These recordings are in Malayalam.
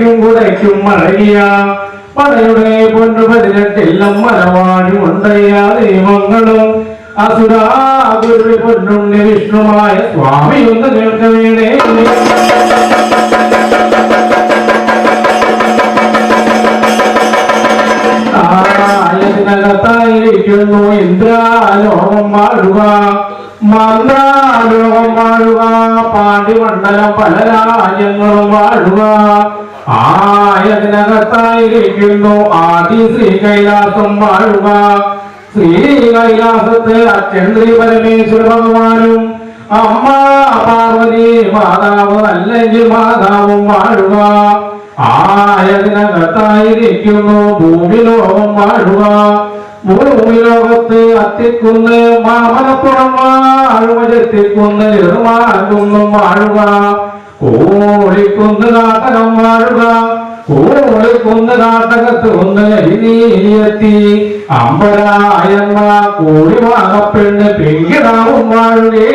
പടയ്ക്കും കുടയ്ക്കും മഴയ പടയുടെ പൊന്നു പതിനെട്ടില്ലം മലവാടി ഉണ്ടയ്യ ദൈവങ്ങളും. അസുരാഗുരു പൊന്നുണ്ണി വിഷ്ണുമായ സ്വാമി ഒന്ന് കേൾക്കവേണേ ആയതിനകത്തായി അച്ഛനായിരിക്കുന്നു ഇന്ദ്രാലോകം വാഴുക. മന്ത്രാലോകം വാഴുക പാണ്ഡിമണ്ഡലം പല രാജ്യങ്ങളും വാഴുക. ആയതിനകത്തായിരിക്കുന്നു ആദി ശ്രീ കൈലാസം വാഴുക. ശ്രീ കൈലാസത്തെ ശ്രീ പരമേശ്വര ഭഗവാനും അമ്മ പാർവതി മാതാവ് അല്ലെങ്കിൽ മാതാവും വാഴുക. ആയതിനകത്തായിരിക്കുന്നു ഭൂമിലോകം വാഴുക. ഭൂമിലോകത്ത് അത്തിക്കുന്ന് മാമലപ്പുറം വാഴുക ചെത്തിക്കുന്ന് നിർമാകുന്നും വാഴുക. കോഴിക്കുന്ന് നാട്ടകം വാഴുക കോഴിക്കുന്ന് നാട്ടകത്ത് ഒന്ന് അരിനീലിയെത്തി. അമ്പരായമ്മ കോഴി വാങ്ങപ്പെണ്ണ് പിങ്കിടാവും വാഴുകേ.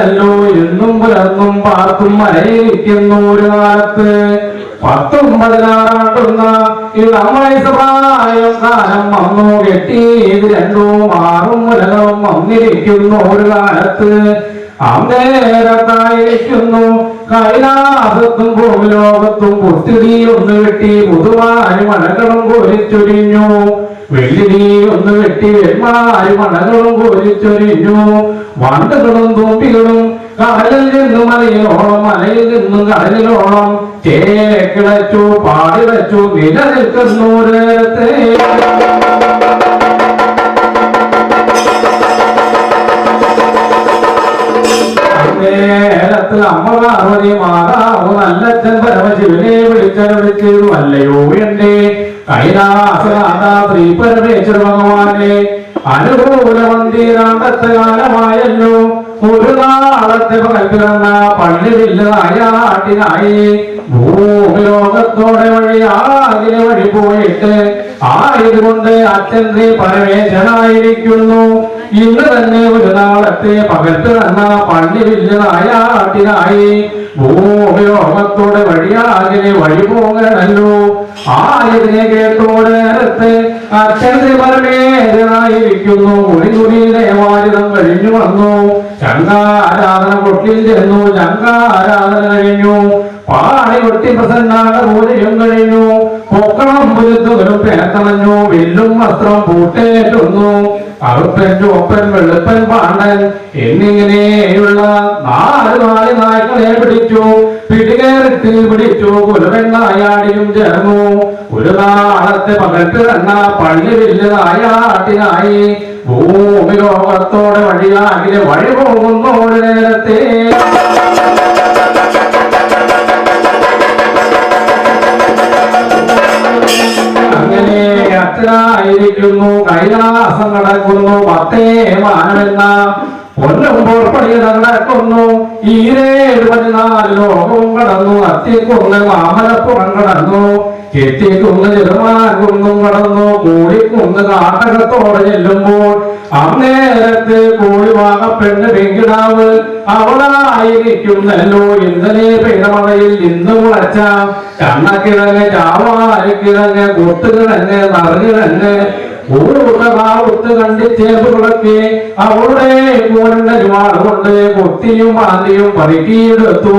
എന്നും പാർത്തും മലയിരിക്കുന്നു ഒരു കാലത്ത്. പത്തും പതിനാറാണ്ടുന്ന ഇളം വന്നു കെട്ടി ഇത് രണ്ടും ആറും മുലകളും വന്നിരിക്കുന്നു ഒരു കാലത്ത്. അന്നേരത്തായിരിക്കുന്നു കൈലാസത്തും ഭൂമിലോകത്തും പുത്തിരി ഒന്ന് വെട്ടി പുതുമാരി മലകളും കോരിച്ചൊരിഞ്ഞു വെള്ളിരി ഒന്ന് വെട്ടി വെന്മാരി മണകളും കോരിച്ചൊരിഞ്ഞു വണ്ടുകളും തുമ്പികളും കടലിൽ പാടി വെച്ചു നിലനിൽക്കുന്നൂരത്തെ നേരത്തിൽ നേരത്ത് അമ്മ മാതാവ് നല്ലച്ഛൻ പരമശിവനെ വിളിച്ചു അല്ലയോ എന്റെ കൈലാസനാഥ ശ്രീ പരമേശ്വര ഭഗവാനെ അനുകൂല മന്ദിരാണ്ടത്തെ കാലമായല്ലോ. ഒരു നാളത്തെ പകൽപ്പിലെന്ന പള്ളിയില്ലായാട്ടിനായി വഴി ആകിലെ വഴി പോയിട്ട് ആയതുകൊണ്ട് അച്ഛൻ പരമേശനായിരിക്കുന്നു ഇന്ന് തന്നെ ഒരു നാളത്തെ പകൽപ്പിലെന്ന പള്ളിയില്ലായാട്ടിനായി വഴി വഴിയാകിലെ വഴി പോകണല്ലോ. ആയതിനെ കേട്ടോടെ നേരത്തെ അച്ഛൻ പരമേശനായിരിക്കുന്നു ഒരു കുടി വാരിതം കഴിഞ്ഞു വന്നു. ചങ്കാരാധന കൊട്ടിൽ ചെന്നു ചങ്കാരാധന കഴിഞ്ഞു. പാടി കൊട്ടി പ്രസന്നാട പൂജയും കഴിഞ്ഞു. പൊക്കണം പുരുത്തുകളും പേത്തണഞ്ഞു വില്ലും വസ്ത്രം പൂട്ടേറ്റുന്നു. കറുപ്പൻ ചുവപ്പൻ വെളുപ്പൻ പാണ്ടൻ എന്നിങ്ങനെയുള്ള നാല് നാല് നായ്ക്കളെ പിടിച്ചു. പിടികേറിത്തിൽ പിടിച്ചു. കുലവെണ്ണായാടിയും ചേർന്നു. ഒരു നാളത്തെ പകൽ തന്ന പള്ളി വലിയ നായാട്ടിനായി ഭൂമി ലോകത്തോടെ വഴിയാകിലെ വഴി പോകുന്നോട് നേരത്തെ. അങ്ങനെ അച്ഛനായിരിക്കുന്നു കൈലാസം നടക്കുന്നു പത്തേ മാനമെന്ന പൊന്നും പണി നടക്കുന്നു. ഈരേഴ് പതിനാല് ലോകവും കടന്നു അത്തിക്കുന്ന് മാമലപ്പുറം കടന്നു. ചെത്തിക്കുന്ന് ചെറുമാകുന്നും കടന്നു കൂടിക്കുന്ന് കാട്ടകത്തോടെ ചെല്ലുമ്പോൾ അന്നേരത്ത് കോഴി പെണ്ണ് പെങ്കിടാവ് അവളായിരിക്കുന്നല്ലോ. ഇന്നലെ പെയ്ത മഴയിൽ ഇന്ന് മുളച്ച ചണ്ണക്കിഴങ്ങ് ചാവാരിക്കിഴങ്ങ് കൊട്ടുകിഴങ്ങ് നറുകിഴങ്ങ് ൂട്ട് കണ്ടി ചേമ്പുകളൊക്കെ അവളുടെ കൂരണ്ട കൊണ്ട് കൊത്തിയും മാന്തിയും പറുക്കിയെടുത്തു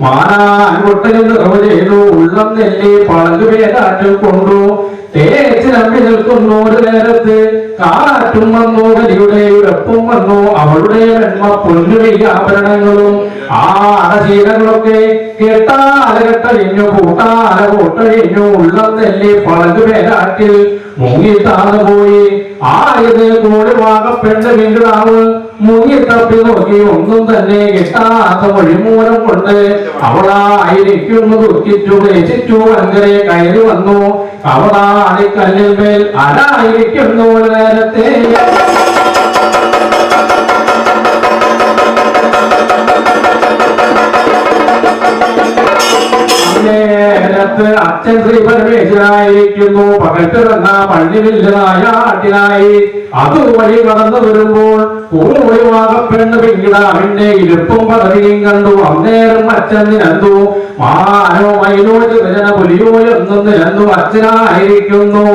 മാനാൻ കൊട്ടയിൽ നിറവ് ചെയ്തു. ഉള്ളം നെല്ലി പേരാറ്റിൽ കൊണ്ടു. തേച്ച് നമ്പി നിൽക്കുന്നു ഒരു നേരത്ത്. കാറ്റും വന്നു കലിയുടെ ഉറപ്പും വന്നു. അവളുടെ വെണ്മ പൊന്നുവി ആഭരണങ്ങളും. കെട്ടഴിഞ്ഞു കൂട്ടാല കൂട്ടഴിഞ്ഞു ഉള്ളം നെല്ലി മുങ്ങി പോയി. ആയത് കൂടി വാകപ്പെട്ട വിങ്കിടാവ് മുങ്ങി തപ്പി നോക്കി. ഒന്നും തന്നെ കിട്ടാത്ത വഴിമൂലം കൊണ്ട് അവളായിരിക്കുന്നു ദുഃഖിച്ചു രചിച്ചു അങ്ങനെ കയറി വന്നു. അവളാടി കല്ലിൽ മേൽ അലായിരിക്കുന്നു നേരത്തെ. നേരത്ത് അച്ഛൻ ശ്രീ പരമേശ്വരായിരിക്കുന്നു. പകൽ പിറന്ന പള്ളിവില്ലനായ ആട്ടിനായി. അതുവഴി കടന്നു വരുമ്പോൾ കൂടിവാകപ്പെണ്ണ് പിങ്കിടാവിന്റെ ഇരുപ്പും പദവിയും കണ്ടു. അന്നേരം അച്ഛൻ നിരന്തു മാനോ മൈനോ ചെറുജന പുലിയോ എന്നും നിരന്നു. അച്ഛനായിരിക്കുന്നു.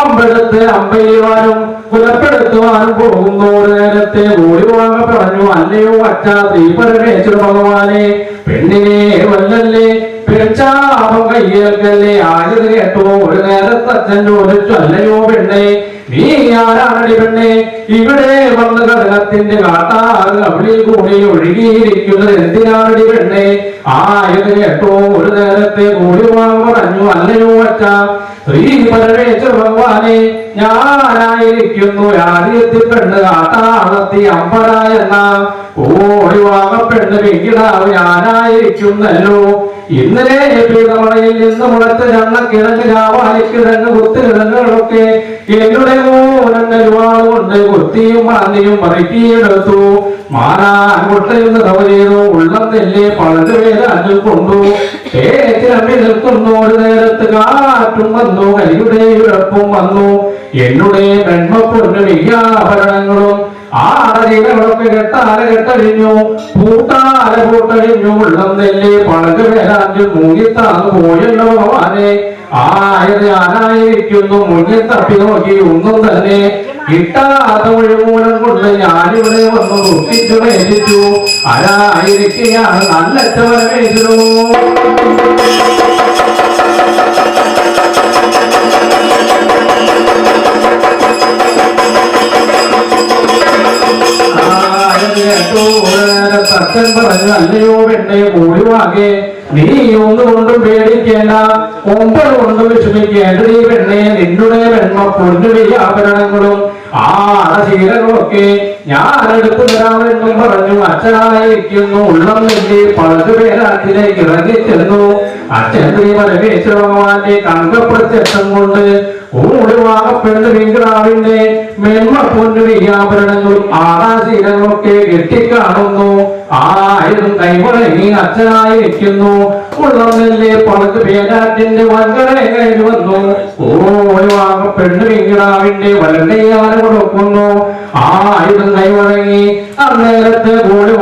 അമ്പലത്ത് അമ്പയ്യവാനും പുലപ്പെടുത്തുവാൻ പോകുന്നു. നേരത്തെ ഓടിവാങ്ങ പറഞ്ഞു അല്ലയോ അച്ഛ ശ്രീ പരമേശ്വര ഭഗവാനെ. പെണ്ണിനെ വല്ലല്ലേ പെൺചാപം കയ്യേൽക്കല്ലേ ഒരു നേരത്തെ അച്ഛൻ ചോദിച്ചു പെണ്ണേ? നീ ആരാണടി പെണ്ണെ? ഇവിടെ വന്ന് കടലത്തിന്റെ കാട്ടാറ് കവിളിൽ കൂടി ഒഴുകിയിരിക്കുന്നത് എന്തിനാണടി പെണ്ണെ? ആയത് കേട്ടോ ഒരു നേരത്തെ കൂടി പറഞ്ഞു അല്ലയോ അച്ഛ ശ്രീ പരമേശ്വര ഭഗവാനെ ഞാനായിരിക്കുന്നു ആദ്യത്തിൽ പെണ്ണ് കാട്ടാളത്തി അമ്പട എന്ന. ഓടി വാങ്ങപ്പെണ്ണ് വെങ്കിടാവ് ഞാനായിരിക്കുന്നല്ലോ. ഇന്നലെ പീതമണയിൽ നിന്ന് മുളച്ച ചണ്ണക്കിഴങ്ങ് കാവാലിക്കിഴങ്ങ് കുത്തുകിഴങ്ങുകളൊക്കെ എന്നുടെ ഒരുപാട് കൊണ്ട് കുത്തിയും മാന്തിയും മറക്കിയെടുത്തു മാനാൻ മുട്ടയിൽ തവ ചെയ്തു. ഉള്ളം നെല്ല് പേര് അഞ്ചു കൊണ്ടു. ഏറ്റിരമ്പി നിൽക്കുന്നു. ഒരു നേരത്ത് കാറ്റും വന്നു. കരിയുടെ ഇഴപ്പും വന്നു. എന്നുടെ വെണ്മപ്പൊന്നു വിജ്ഞാഭരണങ്ങളും ആടീകളൊക്കെ കെട്ടാല കെട്ടഴിഞ്ഞു പൂട്ടാല പൂട്ടഴിഞ്ഞു ഉള്ളം നെല്ല് പഴക് വേലാഞ്ചു മൂങ്ങിത്താന്ന് പോയല്ലോ ഭവാനെ. ആയത് ആനായിരിക്കുന്നു മുന്നിൽ തപ്പി നോക്കി ഒന്നും തന്നെ. കിട്ടാത്ത ഒഴിമൂലം കൊണ്ട് ഞാനിവിടെ വന്നു ദുഃഖിച്ചു മേടിച്ചു ആരായിരിക്കുകയാണ് നല്ല നീ ഒന്നുകൊണ്ടും പേടിക്കേണ്ട ഒമ്പത് കൊണ്ടും വിഷമിക്കേണ്ട നീ പെണ്ണെ നിന്നുടെ വെണ്മ ആഭരണങ്ങളും ആ അണശീലങ്ങളൊക്കെ ഞാൻ എടുത്തു തരാമെന്നും പറഞ്ഞു അച്ഛനായിരിക്കുന്നു. ഉള്ളം നെല്ലി പഴുതു പേരാറ്റിലേക്ക് ഇറങ്ങി ചെന്നു. അച്ഛൻ ശ്രീ പരമേശ്വര ഭഗവാന്റെ കങ്കപ്രത്യക്ഷം കൊണ്ട് ഓടുവാകപ്പെടുന്ന വിങ്കാവിന്റെ മെന്മ പൊന്നു വിജ്ഞാപനങ്ങളും ആകാശീലങ്ങളൊക്കെ കെട്ടിക്കാണുന്നു ആയിരം കൈമുളങ്ങി അച്ഛനായി വെക്കുന്നു ഉള്ളമെല്ലേ പണക്ക് പേരാറ്റിന്റെ വൻകടയെ കഴിഞ്ഞു വന്നു. പെണ്ണു വെങ്കിടാവിന്റെ വലണ്ടയാറ് കൊടുക്കുന്നു. ആയിരം കൈവഴങ്ങി അന്നേരത്ത് ഓടി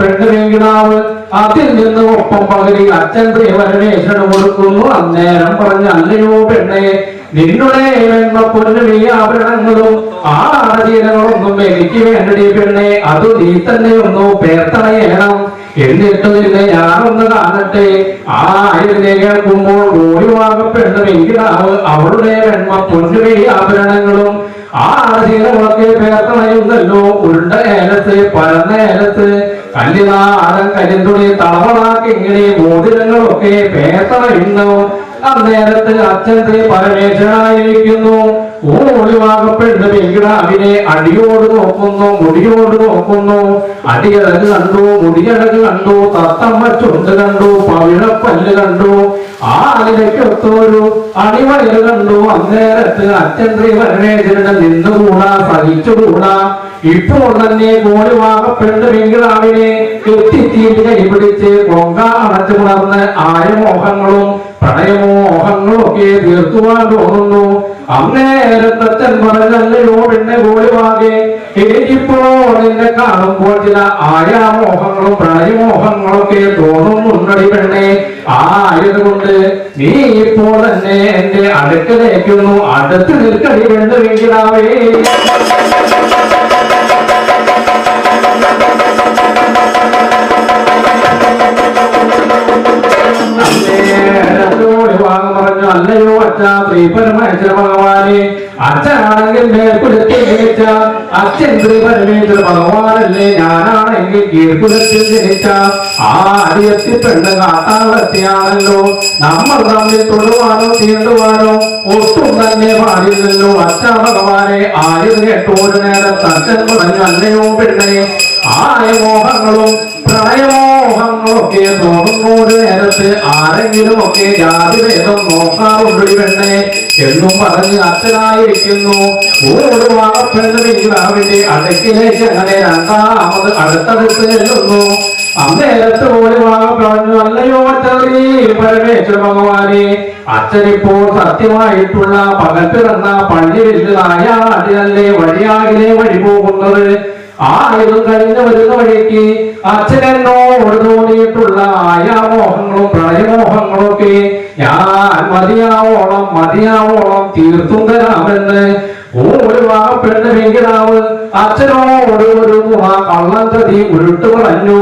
പെണ്ണു വെങ്കിടാവ് അതിൽ നിന്ന് ഒപ്പം പകരി അച്ഛൻ ശ്രീവരണേശ്വരൻ കൊടുക്കുന്നു. അന്നേരം പറഞ്ഞ അല്ലയോ പെണ്ണെ നിന്നുടെ വെണ്മ ആഭരണങ്ങളും ആ ആടീനങ്ങളൊന്നും എനിക്ക് വേണ്ടി പെണ്ണെ അത് നീ തന്നെ ഒന്നു പേർത്തണയേണം. എന്നിട്ട് നിന്നെ ഞാനൊന്ന് കാണട്ടെ. ആ ആയിരുന്നെ കേൾക്കുമ്പോൾ ഓടിവാകപ്പെടുന്ന വെങ്കിടാവ് അവളുടെ വെണ്മ പൊന്നു ആഭരണങ്ങളും ആ ആടീനങ്ങളൊക്കെ പേർത്തണയുന്നല്ലോ. ഉരുണ്ട ഏലത്ത് പരന്ന ഏലത്ത്. കല്ലിനാടൻ കരിന്തുണി തളവളാക്കിങ്ങിണി മോതിരങ്ങളൊക്കെ പേർത്തണയുന്നു. അന്നേരത്ത് അച്ഛൻ ശ്രീ പരമേശ്വരായിരിക്കുന്നു ഓടിവാകപ്പെടുന്ന വെങ്കിടാവിനെ അടിയോട് നോക്കുന്നു മുടിയോട് നോക്കുന്നു. അടിയടക്ക് കണ്ടു മുടിയടക്ക് കണ്ടു തത്തമ്മ ചുണ്ട് കണ്ടു പവിഴപ്പല്ല് കണ്ടു. ആലിനയ്ക്കൊത്തൊരു അടിവയറ് കണ്ടു. അന്നേരത്ത് ശ്രീ പരമേശ്വരന് നിന്നുകൂടാ സഹിച്ചുകൂടാ. ഇപ്പോൾ തന്നെ കോടിവാകപ്പെട്ട വെങ്കിടാവിനെ എത്തിത്തീറ്റ് കൈപിടിച്ച് കൊങ്ക അടച്ചു പുണർന്ന് ആയമോഹങ്ങളും പ്രണയമോഹങ്ങളും ഒക്കെ തീർത്തുവാൻ തോന്നുന്നു. അന്നേരത്തച്ഛൻ പറഞ്ഞല്ലയോ പെണ്ണെ ഗോളിവാകെ എനിക്കിപ്പോ നിന്നെ കാണുമ്പോൾ ചില ആയാമോഹങ്ങളും പ്രണയമോഹങ്ങളൊക്കെ തോന്നുന്നുണ്ടടി പെണ്ണെ. ആയതുകൊണ്ട് നീ ഇപ്പോൾ തന്നെ എന്റെ അടുക്കലേക്കുന്നു. അടുത്ത് നിൽക്കടി പെണ്ണ് വെങ്കിടാവേ അല്ലയോ അച്ഛ ശ്രീ പരമേശ്വര ഭഗവാനെ. അച്ഛനാണെങ്കിൽ മേൽക്കുലത്തിൽ ജനിച്ച അച്ഛൻ ശ്രീ പരമേശ്വര ഭഗവാനല്ലേ ഞാനാണെങ്കിൽ കീഴ്ക്കുലത്തിൽ ജനിച്ച. ആ അടിയത്തി പെണ്ണ് കാട്ടാളത്തിയാണല്ലോ. നമ്മൾ തമ്മിൽ തൊടുവാനോ തീണ്ടുവാനോ ഒട്ടും തന്നെ പാടില്ലല്ലോ. അച്ഛ ഭഗവാനെ ആയത് കേട്ടോട് നേരം തച്ചൻ പറഞ്ഞു അല്ലയോ പെണ്ണെ. ആയ മോഹങ്ങളും പ്രണയമോഹങ്ങളൊക്കെ തോന്നുന്നോട് നേരത്ത് ആരെങ്കിലും ഒക്കെ ജാതിഭേദം നോക്കാറുണ്ട് പെണ്ണെ. എന്നും പറഞ്ഞ് അച്ഛനായിരിക്കുന്നു. ഓട് വാപ്പെന്ന് വിങ്കാവിന്റെ അടുക്കിലേക്ക് അങ്ങനെ രണ്ടാമത് അടുത്തടുത്ത് ചെല്ലുന്നു. അന്നേരത്ത് വാങ്ങ പറഞ്ഞു അല്ലയോ അച്ഛനീ പരമേശ്വര ഭഗവാനെ അച്ഛനിപ്പോൾ സത്യമായിട്ടുള്ള പകൽ പിറന്ന പള്ളി വലുതായ അതിനല്ലേ വഴിയാകിലെ വഴി പോകുന്നത്? ആയുധം കഴിഞ്ഞ് വരുന്ന വഴിക്ക് അച്ഛനെന്നോട് തോന്നിയിട്ടുള്ള ആയാമോഹങ്ങളും പ്രണയമോഹങ്ങളും ഒക്കെ ഞാൻ മതിയാവോളം മതിയാവോളം തീർത്തും തരാമെന്ന് ഒരു പെണ്ണ് വെങ്കിടാവ് അച്ഛനോട് ഒരു കള്ളം ചതി ഉരുട്ട് പറഞ്ഞു.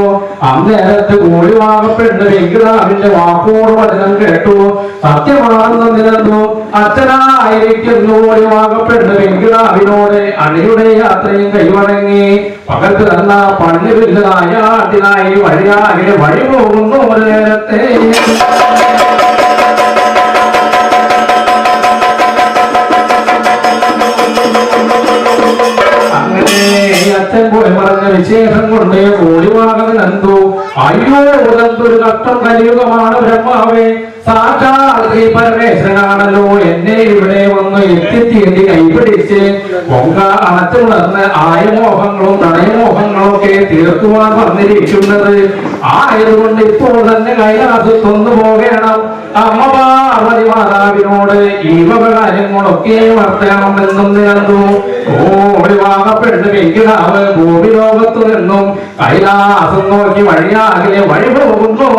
അന്നേരത്ത് കോഴി വാഗപ്പെട്ട് വെങ്കിടാവിന്റെ വാക്കോട് വചനം കേട്ടു. സത്യമാണെന്ന് നിരന്നു അച്ഛനായിരിക്കുന്നു ഒരു വാഗപ്പെട്ട് വെങ്കിടാവിനോട് അണിയുടെ യാത്രയും കൈവണങ്ങി. പകർത്ത് തന്ന പള്ളിവില്ലായ ആട്ടിനായി വഴിയാകെ വഴി പോകുന്നു ഒരു നേരത്തെ. അങ്ങനെ അച്ഛൻ പോയി പറഞ്ഞ വിശേഷം കൊണ്ട് ഓടിവാകുന്ന എന്തോ അയ്യോ എന്തൊരു കഷ്ടം കലിയുഗമാണ് ബ്രഹ്മാവേ. സാക്ഷാൽ ശ്രീ പരമേശ്വരനാണല്ലോ. എന്നെ ഇവിടെ വന്ന് എത്തിത്തീണ്ടി കൈപിടിച്ച് പൊങ്ക അണച്ചുണർന്ന് ആയമോഹങ്ങളും തടയമോഹങ്ങളും ഒക്കെ തീർക്കുവാൻ വന്നിരിക്കുന്നത്. ആയതുകൊണ്ട് ഇപ്പോൾ തന്നെ കൈലാസത്തൊന്നു പോകണം. അമ്മ പാർവതി മാതാവിനോട് ഈ വക കാര്യങ്ങളൊക്കെ വർത്തണം എന്നും നിരന്നു ഓടി വാങ്ങപ്പെടുന്ന വെങ്കിടാവ് ഭൂമി നിന്നും കൈലാസം നോക്കി വഴിയാകെ വഴി പോകുന്നു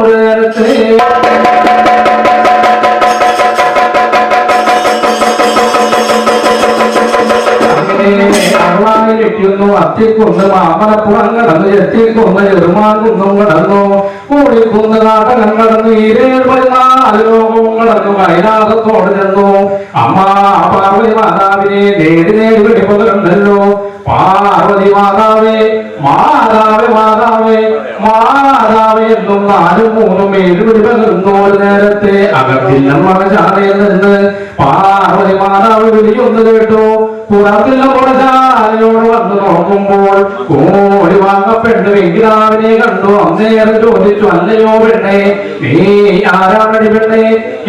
അറുവാനിരിക്കുന്നു അത്തിക്കുന്ന് മാമലപ്പുറം കടന്നു എത്തിക്കുന്ന് ചെറുമാൻകുന്നും കടന്നു. കൂടിക്കുന്ന് നാട്ടകം കടന്നു ഇരുപത് പതിനാല് ലോകവും കടന്നു കൈലാസത്തോട് ചെന്നു. അമ്മ പാർവതി മാതാവിനെ നേടി നേടി വെളിപ്പകരുണ്ടല്ലോ പാർവതി മാതാവേ മാതാവേ മാതാവേ മാതാവേ എന്നും നാലും മൂന്നും ഏഴ് വെളിപ്പകരുന്നു ഒരു നേരത്തെ. അകത്തില്ല മകശാലയിൽ നിന്ന് പാർവതി മാതാവ് വിളിയൊന്ന് കേട്ടു. പുറത്തില്ല പുറശാലയോട് വന്ന് നോക്കുമ്പോൾ കോടി പെണ്ണ് വെങ്കിടാവിനെ കണ്ടു. അന്നേരം ചോദിച്ചു അല്ലയോ പെണ്ണെ നീ ആരാണടി പെണ്ണെ?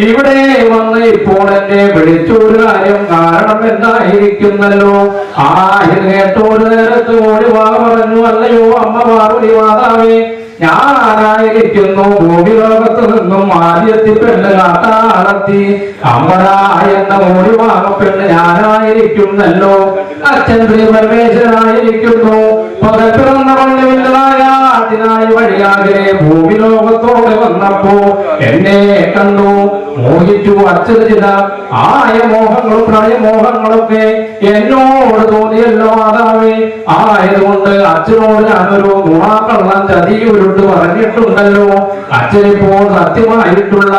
ഇവിടെ വന്ന് ഇപ്പോൾ എന്നെ വിളിച്ചൊരു കാര്യം കാരണം എന്തായിരിക്കുന്നല്ലോ? ആ ഇത് കേട്ടൊരു നേരത്ത് ഓടി വാ പറഞ്ഞു അല്ലയോ അമ്മ പാർവതി മാതാവേ ഞാനായിരിക്കുന്നു ഭൂമി ലോകത്ത് നിന്നും ആദ്യത്തിൽ പെണ്ണ് കാട്ടാളത്തി. അമ്മടാ എന്ന പെണ്ണ് വാങ്ങപ്പെണ്ണ് ഞാനായിരിക്കുന്നല്ലോ. അച്ഛൻ ശ്രീ പരമേശ്വരനായിരിക്കുന്നു പകൽ പിറന്ന പള്ളിവില്ലതായ അതിനായി വഴിയാകെ ഭൂമി ലോകത്തോടെ വന്നപ്പോ എന്നെ കണ്ടു. മോഹിച്ചു അച്ഛന് ചില ആയ മോഹങ്ങളും പ്രായമോഹങ്ങളൊക്കെ എന്നോട് തോന്നിയല്ലോ മാതാവേ. ആയതുകൊണ്ട് അച്ഛനോട് ഞാനൊരു ഗുണാക്കള്ളം ചതി ഉരുട്ട് പറഞ്ഞിട്ടുണ്ടല്ലോ. അച്ഛനിപ്പോൾ സത്യമായിട്ടുള്ള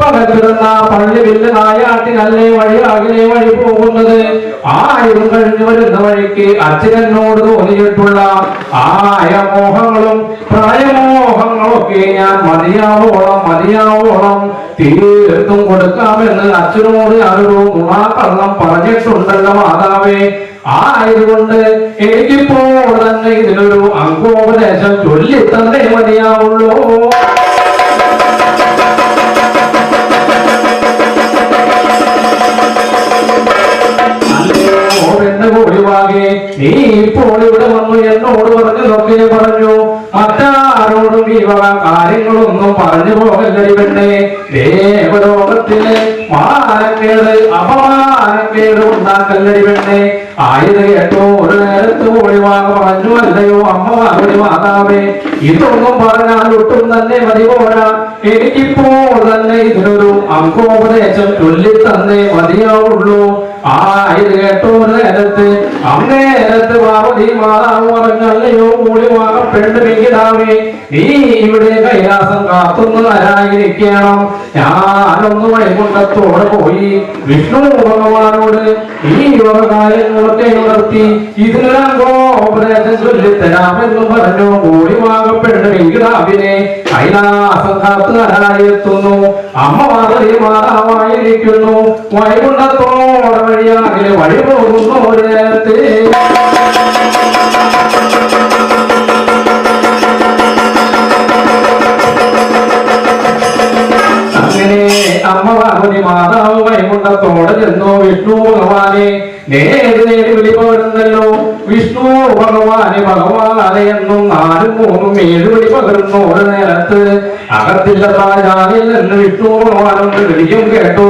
പകരുന്ന പിറന്ന പള്ളി വില്ല നായാട്ടിനല്ലേ വഴിയാകിലെ വഴി പോകുന്നത്? ആയിരം കഴിഞ്ഞു വരുന്ന വഴിക്ക് അച്ഛനോട് തോന്നിയിട്ടുള്ള ആയ മോഹങ്ങളും പ്രായമോഹങ്ങളൊക്കെ ഞാൻ മതിയാവോളം മതിയാവോളം തീർത്തും കൊടുക്കാമെന്ന് അച്ഛനോട് ഞാനൊരു നുണാക്കള്ളം പറഞ്ഞിട്ടുണ്ടല്ലോ മാതാവേ. ആയതുകൊണ്ട് എനിക്കിപ്പോൾ തന്നെ ഇതിനൊരു അങ്കോപദേശം ചൊല്ലി തന്നെ മതിയാവുള്ളൂ നീ ഇപ്പോൾ ഇവിടെ വന്നു എന്നോട് പറഞ്ഞതൊക്കെ പറഞ്ഞു. മറ്റാരോടും ഈ വക കാര്യങ്ങളൊന്നും പറഞ്ഞു പോകല്ലടി പെണ്ണേ. ദേവലോകത്തിലെ മാനക്കേട് അപമാനക്കേട് ഉണ്ടാക്കല്ലടി പെണ്ണേ. ആയത് കേട്ടോ ഒരു നേരത്ത് ഒഴിവാക പറഞ്ഞു അല്ലയോ അമ്മ മറുപടി മാതാവേ? ഇതൊന്നും പറഞ്ഞാൽ ഒട്ടും തന്നെ മതി പോരാ. എനിക്കിപ്പോൾ തന്നെ ഇതിനൊരു അങ്കോപദേശം തന്നെ മതിയാവുള്ളൂ. ആ നീ ഇവിടെ കൈലാസം കാത്തുന്നു നരായിരിക്കണം ഞാനൊന്ന് വൈകുണ്ഠത്തോടെ പോയി വിഷ്ണു ഭഗവാനോട് ഈ യോഗ കാര്യങ്ങളൊക്കെ ഇതിനെല്ലാം ഇതിനോപദേശം ചൊല്ലിത്തരാമെന്ന് പറഞ്ഞു മൂളി പെണ്ണ് വെങ്കിടാവിനെ കൈലാസം കാത്തു ആരായെത്തുന്നു അമ്മ മാതൃ മാതാവായിരിക്കുന്നു. വൈകുണ്ഠത്തോടെ വഴിയാകിലെ വഴി പോകുന്നു ഒരു നേരത്തെ അങ്ങനെ അമ്മ പാർവതി മാതാവ് വൈകുണ്ഠത്തോടെ ചെന്നു വിഷ്ണു ഭഗവാനെ. നേര് നേരി വിളിപ്പകരുന്നല്ലോ വിഷ്ണു ഭഗവാനെ ഭഗവാനെ എന്നും നാലും മൂന്നും ഏഴുപടി പകർന്നു ഒരു നേരത്ത് അകത്തില്ല ജാതിയിൽ നിന്ന് വിഷ്ണു ഭഗവാനൊന്ന് വിളിയും കേട്ടു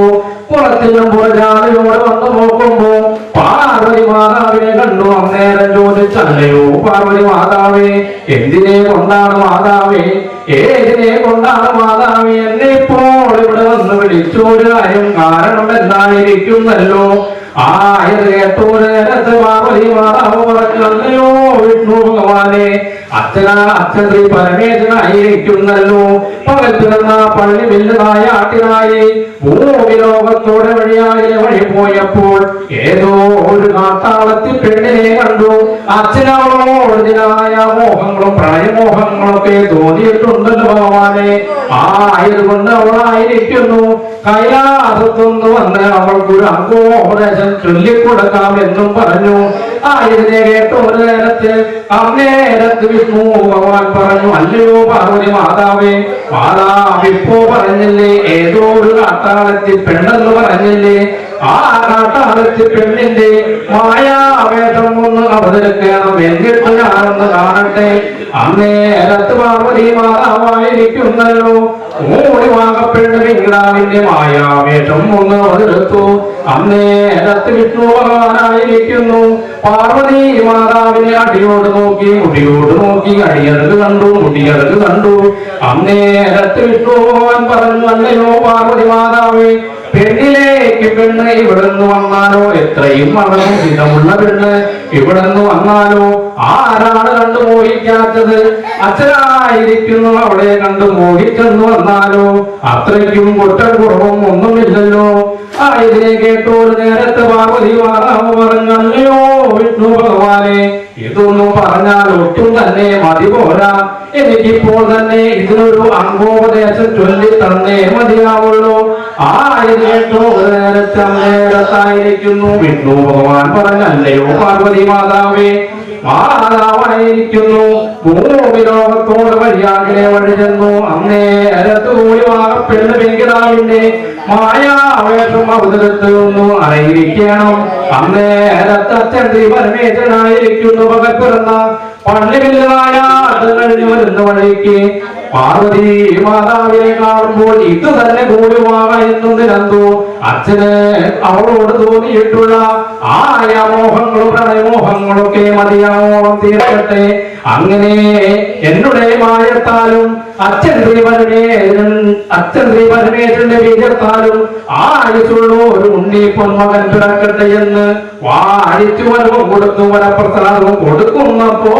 പുറത്തിലും പുറജാതിയോടെ വന്നു നോക്കുമ്പോ പാർവതി മാതാവിനെ കണ്ടു അന്നേരം ചോദിച്ചല്ലയോ പാർവതി മാതാവേ എന്തിനെ കൊണ്ടാണ് മാതാവേ? ഏതിനെ കൊണ്ടാണ് മാതാവേ? എന്നെ ഇപ്പോൾ ഇവിടെ വന്ന് വിളിച്ചൊരു കാര്യം കാരണം എന്തായിരിക്കുന്നല്ലോ ആയത് മാതാവ് പറഞ്ഞല്ലോ വിഷ്ണു ഭഗവാനെ അച്ഛന അച്ഛൻ ശ്രീ പരമേശ്വരനായിരിക്കുന്നല്ലോ. പകൽ പിറന്ന പള്ളി വില്ലനായ ആട്ടിനായി ഭൂമി ലോകത്തോടെ വഴിയായി വഴി പോയപ്പോൾ ഏതോ ഒരു നാട്ടാളത്തിൽ പെണ്ണിനെ കണ്ടു. അച്ഛനവളോടിനായ മോഹങ്ങളും പ്രണയമോഹങ്ങളും ഒക്കെ തോന്നിയിട്ടുണ്ടല്ലോ ഭഗവാനെ. ആയതുകൊണ്ട് അവളായിരിക്കുന്നു. കൈലാസത്തൊന്ന് വന്ന് അവൾക്കൊരു അങ്കോപദേശം ചൊല്ലിക്കൊടുക്കാം എന്നും പറഞ്ഞു. ആയതിനെ കേട്ട ഒരു നേരത്ത്. അന്നേരത്ത് വിഷ്ണു ഭഗവാൻ പറഞ്ഞു? അല്ലയോ പാർവതി മാതാവേ? മാതാവ് ഇപ്പോ പറഞ്ഞില്ലേ? ഏതോ ഒരു കാട്ടാളത്തിൽ പെണ്ണെന്ന് പറഞ്ഞില്ലേ? ആ കാട്ടാളത്തിൽ പെണ്ണിന്റെ മായാവേഷം ഒന്ന് അവതരിക്കണം എന്നിട്ട് ഞാനൊന്ന് കാണട്ടെ. അന്നേരത്ത് പാർവതി മാതാവായിരിക്കുന്നല്ലോ. മൂടി വാങ്ങപ്പെട്ട് പിങ്കിടാവിന്റെ മായാവേഷം ഒന്ന് അവതരിർത്തു അന്നേരത്ത് വിഷ്ണു ഭഗവാനായിരിക്കുന്നു പാർവതി മാതാവിനെ അടിയോട് നോക്കി മുടിയോട് നോക്കി അടിയറക് കണ്ടു മുടിയറക് കണ്ടു. അന്നേരത്ത് വിഷ്ണു ഭഗവാൻ പറഞ്ഞു അല്ലയോ പാർവതി മാതാവേ പെണ്ണിലേക്ക് പെണ്ണ് ഇവിടുന്ന് വന്നാലോ? എത്രയും മണവും ഹിതമുള്ള പെണ്ണ് ഇവിടുന്ന് വന്നാലോ? ആരാണ് കണ്ടു മോഹിക്കാത്തത്? അച്ഛനായിരിക്കുന്നു അവിടെ കണ്ടു മോഹിച്ചെന്ന് വന്നാലോ? അത്രയ്ക്കും കുറ്റക്കുറവും ഒന്നുമില്ലല്ലോ. ആ ഇതിനെ കേട്ടോ നേരത്തെ പാർവതി മാതാവ് പറഞ്ഞല്ലയോ? വിഷ്ണു ഭഗവാനെ ഇതൊന്നും പറഞ്ഞാൽ ഒട്ടും തന്നെ മതി പോരാ. എനിക്കിപ്പോൾ തന്നെ ഇതിനൊരു അംഗോപദേശം ചൊല്ലി തന്നേ മതിയാവുള്ളൂ. നേരത്തായിരിക്കുന്നു വിഷ്ണു ഭഗവാൻ പറഞ്ഞല്ലയോ പാർവതി മാതാവേ മാതാവായിരിക്കുന്നു. ഭൂമി ലോകത്തോട് വഴിയാകിനെ വഴി ചെന്നു. അന്നേ അരത്ത് കൂടി വാകപ്പെടുന്ന പെങ്കിടാവിന്റെ മായാവേഷം അവതരത്തുന്നു അറിയിരിക്കണം അന്നേ അരത്ത് അച്ഛൻ ശ്രീ പരമേശ്വരനായിരിക്കുന്നു. പകൽ പിറന്ന പള്ളിവില്ലായ അത് കഴിഞ്ഞു വരുന്ന വഴിക്ക് പാർവതി മാതാവിനെ കാണുമ്പോൾ ഇത് തന്നെ എന്നും നിരന്തു അച്ഛന് അവളോട് തോന്നിയിട്ടുള്ള ആയ മോഹങ്ങളും പ്രണയമോഹങ്ങളൊക്കെ മതിയാവോളം തീർക്കട്ടെ അങ്ങനെ എന്നുടെ മായത്താലും അച്ഛൻ ശ്രീ പരമേശ്വരൻ അച്ഛൻ ശ്രീ പരമേശ്വരന്റെ ബീജത്താലും ആയുസുള്ള ഒരു ഉണ്ണി മകൻ പിറക്കട്ടെ എന്ന് വാഴിച്ചു വരവും കൊടുത്തു വരപ്രസാദവും കൊടുക്കുന്നപ്പോ